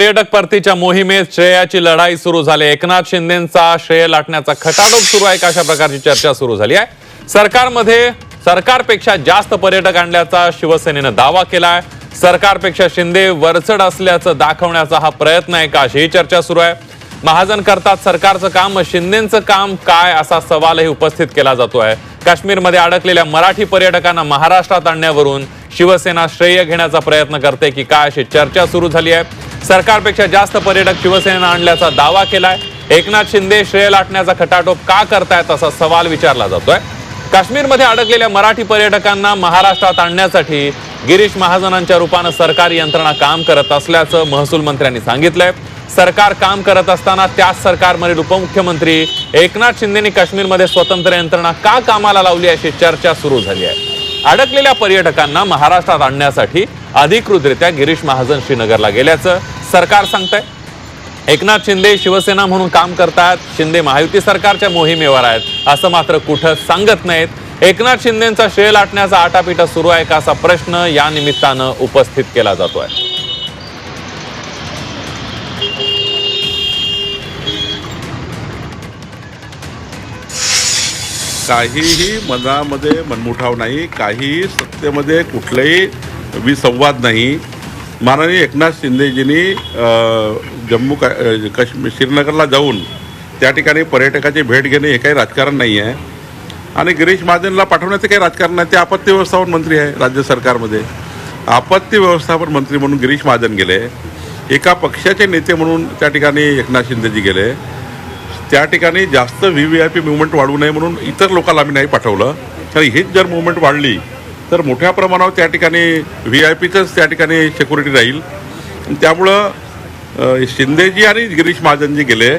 पर्यटक परतीच्या मोहिमेत श्रेयाची लढाई सुरू झाली. एकनाथ शिंदेचा श्रेय लाटण्याचा खटाटोप सुरू आहे अशा प्रकारची चर्चा सुरू झाली आहे. सरकारमध्ये सरकारपेक्षा जास्त पर्यटक आणल्याचा शिवसेनेनं दावा केला आहे सरकारपेक्षा शिंदे वरचढ असल्याचं दाखवण्याचा हा प्रयत्न आहे का? अशीही चर्चा सुरू आहे. महाजन करतात सरकारचं काम शिंदेचं काम काय? असा सवालही उपस्थित केला जातो आहे. काश्मीरमध्ये अडकलेल्या मराठी पर्यटकांना महाराष्ट्रात आणण्यावरून शिवसेना श्रेय घेण्याचा प्रयत्न करते की काय? अशी चर्चा सुरू झाली आहे. सरकारपेक्षा जास्त पर्यटक शिवसेनेनं आणल्याचा दावा केलाय. एकनाथ शिंदे श्रेय लाटण्याचा खटाटोप का करतायत असा सवाल विचारला जातोय. काश्मीरमध्ये अडकलेल्या मराठी पर्यटकांना महाराष्ट्रात आणण्यासाठी गिरीश महाजनांच्या रूपानं सरकारी यंत्रणा काम करत असल्याचं महसूल मंत्र्यांनी सांगितलंय. सरकार काम करत असताना त्याच सरकारमधील उपमुख्यमंत्री एकनाथ शिंदेनी काश्मीरमध्ये स्वतंत्र यंत्रणा का कामाला लावली अशी चर्चा सुरू झाली आहे. अडकलेल्या पर्यटकांना महाराष्ट्रात आणण्यासाठी अधिकृतरित्या गिरीश महाजन श्रीनगरला गेल्याचं सरकार सांगतंय. एकनाथ शिंदे शिवसेना म्हणून काम करतात. शिंदे महायुती सरकारच्या मोहिमेवर आहेत. असं मात्र कुठं सांगत नाहीत. एकनाथ शिंदेचा श्रेय लाटण्याचा आटापिटा सुरू आहे का असा प्रश्न या निमित्तानं उपस्थित केला जातोय. काहीही मनामध्ये मनमुठाव नाही. काहीही सत्तेमध्ये कुठलेही विसंवाद नाही. माननीय एकनाथ शिंदेजींनी जम्मू का काश्मीर श्रीनगरला जाऊन त्या ठिकाणी पर्यटकाची भेट घेणे हे काही राजकारण नाही आहे. आणि गिरीश महाजनला पाठवण्याचं काही राजकारण नाही ते आपत्ती व्यवस्थापन मंत्री आहे राज्य सरकारमध्ये. आपत्ती व्यवस्थापन मंत्री म्हणून गिरीश महाजन गेले. एका पक्षाचे नेते म्हणून त्या ठिकाणी एकनाथ शिंदेजी गेले. त्या ठिकाणी जास्त V V I P movement वाढू नये म्हणून इतर लोकांना आम्ही नाही पाठवलं. तर हीच जर मुवमेंट वाढली तर मोठ्या प्रमाणावर त्या ठिकाणी व्ही आय पीचंच त्या ठिकाणी सिक्युरिटी राहील. त्यामुळं शिंदेजी आणि गिरीश महाजनजी गेले.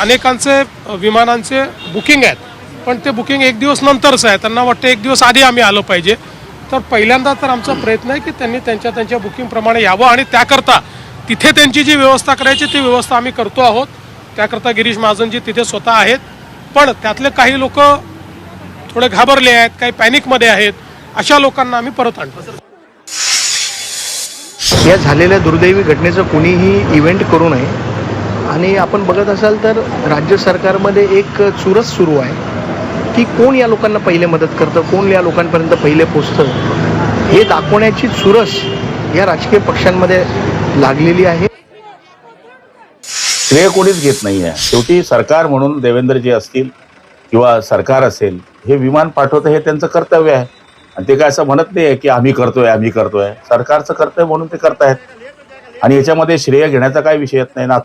अनेकांचे विमानांचे बुकिंग आहेत. पण ते बुकिंग एक दिवस नंतरच आहे. त्यांना वाटतं एक दिवस आधी आम्ही आलो पाहिजे. तर पहिल्यांदा तर आमचा प्रयत्न आहे की त्यांनी त्यांच्या त्यांच्या बुकिंगप्रमाणे यावं आणि त्याकरता तिथे त्यांची जी व्यवस्था करायची ती व्यवस्था आम्ही करतो आहोत. त्याकरता गिरीश महाजनजी तिथे स्वतः आहेत. पण त्यातले काही लोक थोडे घाबरले आहेत काही पॅनिकमध्ये आहेत. अशा लोकांना आम्ही परत आणतो. या झालेल्या दुर्दैवी घटनेचं कुणीही इव्हेंट करू नये. आणि आपण बघत असाल तर राज्य सरकारमध्ये एक चुरस सुरू आहे. की कोण या लोकांना पहिले मदत करतं कोण या लोकांपर्यंत पहिले पोचतं? हे दाखवण्याची चुरस या राजकीय पक्षांमध्ये लागलेली आहे. श्रेय कोणीच घेत नाही आहे शेवटी सरकार म्हणून देवेंद्रजी असतील किंवा सरकार असेल हे विमान पाठवतं हे त्यांचं कर्तव्य आहे. आणि ते काय असं म्हणत नाही आहे की आम्ही करतोय आम्ही करतोय. सरकारचं कर्तव्य म्हणून ते करतायत. आणि याच्यामध्ये श्रेय घेण्याचा काय विषय येत नाही ना.